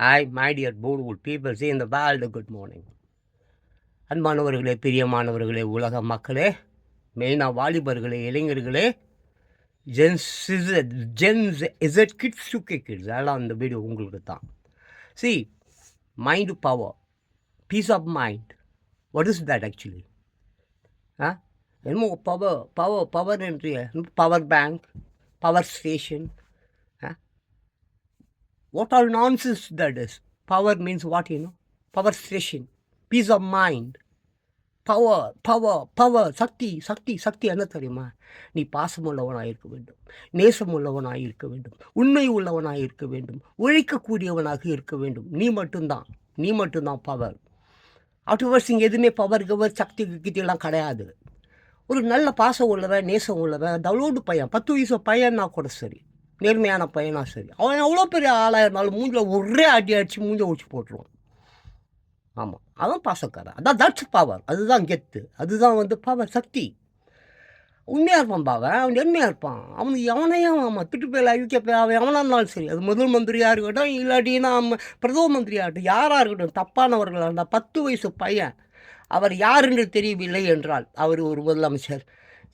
I my dear beautiful peoples இந்த world good morning அன்பானவர்களே பிரியமானவர்களே உலக மக்களே மெயினாக வாலிபர்களே இளைஞர்களே ஜென்ஸ் ஜென்ஸ் இசட் கிட்ஸ் சுக்கே கிட்ஸ் அதெல்லாம் அந்த வீடியோ உங்களுக்கு தான். See mind power peace of mind what is that actually ah என்னமோ பவர் பவர் பவர் என்று power bank power station ah what all nonsense that is? Power means what you know? Power station peace of mind. Power power power சக்தி சக்தி சக்தி என்ன தெரியுமா? நீ பாசமுள்ளவனாக இருக்க வேண்டும் நேசமுள்ளவனாக இருக்க வேண்டும் உண்மை உள்ளவனாக இருக்க வேண்டும் உழைக்கக்கூடியவனாக இருக்க வேண்டும். நீ மட்டும்தான் நீ மட்டும்தான் பவர் அவுட்வர்ஸ் இங்கே எதுவுமே பவர் கவர் சக்தி கிட்டலாம் கிடையாது. ஒரு நல்ல பாசம் உள்ளவன் நேசம் உள்ளவன் டவுலோடு பையன் பத்து வயசு பையன்னா கூட சரி. நேர்மையான பையனா சரி. அவன் எவ்வளோ பெரிய ஆளாக இருந்தாலும் மூஞ்சில் ஒரே அடி அடித்து மூஞ்ச ஒழிச்சு போட்டுருவான். ஆமாம் அவன் பாசக்காரன். அதான் தட்ஸ் பவர் அதுதான் கெத்து. அதுதான் வந்து பவர் சக்தி. உண்மையாக இருப்பான் பாவன் அவன். நேர்மையாக இருப்பான். அவனுக்கு எவனையும் ஆமாம் திட்டு போய் போய் அவன் எவனாக இருந்தாலும் சரி. அது முதல் மந்திரியாக இருக்கட்டும் இல்லாட்டினா பிரதம மந்திரியாகட்டும் யாராக இருக்கட்டும் தப்பானவர்களாக இருந்தால் பத்து வயசு பையன். அவர் யார் என்று தெரியவில்லை என்றால் அவர் ஒரு முதலமைச்சர்.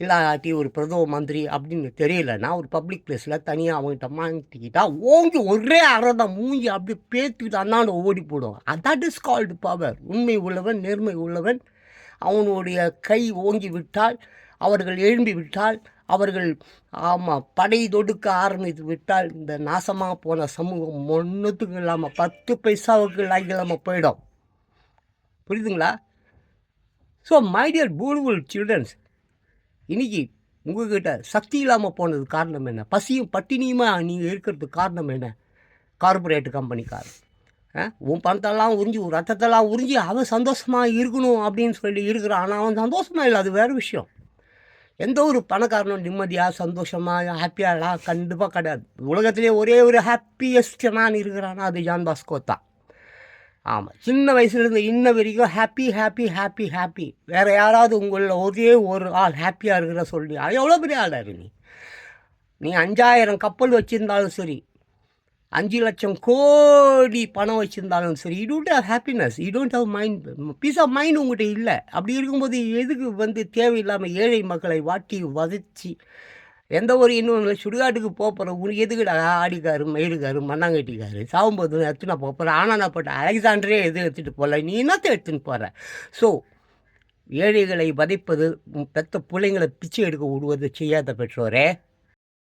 இல்லாட்டி ஒரு பிரதம மந்திரி அப்படின்னு தெரியலன்னா ஒரு பப்ளிக் பிளேஸில் தனியாக அவங்ககிட்ட மாட்டிக்கிட்டா ஓங்கி ஒரே அறதை மூஞ்சி அப்படி பேத்துக்கிட்டு அண்ணாண்டு ஓடி போடும் தட் இஸ் கால்டு பவர் உண்மை உள்ளவன் நேர்மை உள்ளவன். அவனுடைய கை ஓங்கி விட்டால் அவர்கள் எழும்பி விட்டால் அவர்கள் ஆமாம் படை தொடுக்க ஆரம்பித்து விட்டால் இந்த நாசமாக போன சமூகம் ஒன்றுத்துக்கு இல்லாமல் பத்து பைசாவுக்கு இல்லாமல் போயிடும். புரியுதுங்களா? So my dear beautiful childrens இன்னைக்கு உங்ககிட்ட சக்தி இல்லாமல் போனது காரணம் என்ன? பசியும் பட்டினியுமா நீங்கள் இருக்கிறதுக்கு காரணம் என்ன? கார்பரேட் கம்பெனிக்கார் ஆ, உன் பணத்தெல்லாம் உறிஞ்சி உன் ரத்தத்தெல்லாம் உறிஞ்சி அவன் சந்தோஷமாக இருக்கணும் அப்படின்னு சொல்லி இருக்கிறான். ஆனால் அவன் சந்தோஷமாக இல்லை. அது வேறு விஷயம். எந்த ஒரு பணக்காரனும் நிம்மதியாக சந்தோஷமாக ஹாப்பியாகலாம் கண்டிப்பாக கிடையாது. உலகத்திலே ஒரே ஒரு ஹாப்பியஸ்ட் நான் இருக்கிறான்னா அது ஜான் பாஸ்கோ தான். ஆமாம் சின்ன வயசுலேருந்து இன்ன வரைக்கும் ஹாப்பி ஹாப்பி ஹாப்பி ஹாப்பி வேறு யாராவது உங்களில் ஒரே ஒரு ஆள் ஹாப்பியாக இருக்கிற சொல்லி அது எவ்வளோ பெரிய ஆளாரு நீ? நீ அஞ்சாயிரம் கப்பல் வச்சுருந்தாலும் சரி அஞ்சு லட்சம் கோடி பணம் வச்சுருந்தாலும் சரி you don't have happiness you don't have mind peace of mind உங்கள்கிட்ட இல்லை. அப்படி இருக்கும்போது எதுக்கு வந்து தேவையில்லாமல் ஏழை மக்களை வாட்டி வதச்சி எந்த ஒரு இன்னொன்று சுடுகாட்டுக்கு போகிற உனக்கு எதுக்குடா ஆடிக்காரு மயிலுக்காரு மண்ணாங்கட்டிக்காரு? சாகும்போது எடுத்துன்னு போக போகிறேன் ஆனால் நான் போட்டேன் அலெக்சாண்டரே எது எடுத்துகிட்டு போகல நீ என்னத்தை எடுத்துன்னு போகிற ஸோ ஏழைகளை வதைப்பது பெற்ற பெத்த பிள்ளைங்களை பிச்சை எடுக்க விடுவது செய்யாத பெற்றோரே.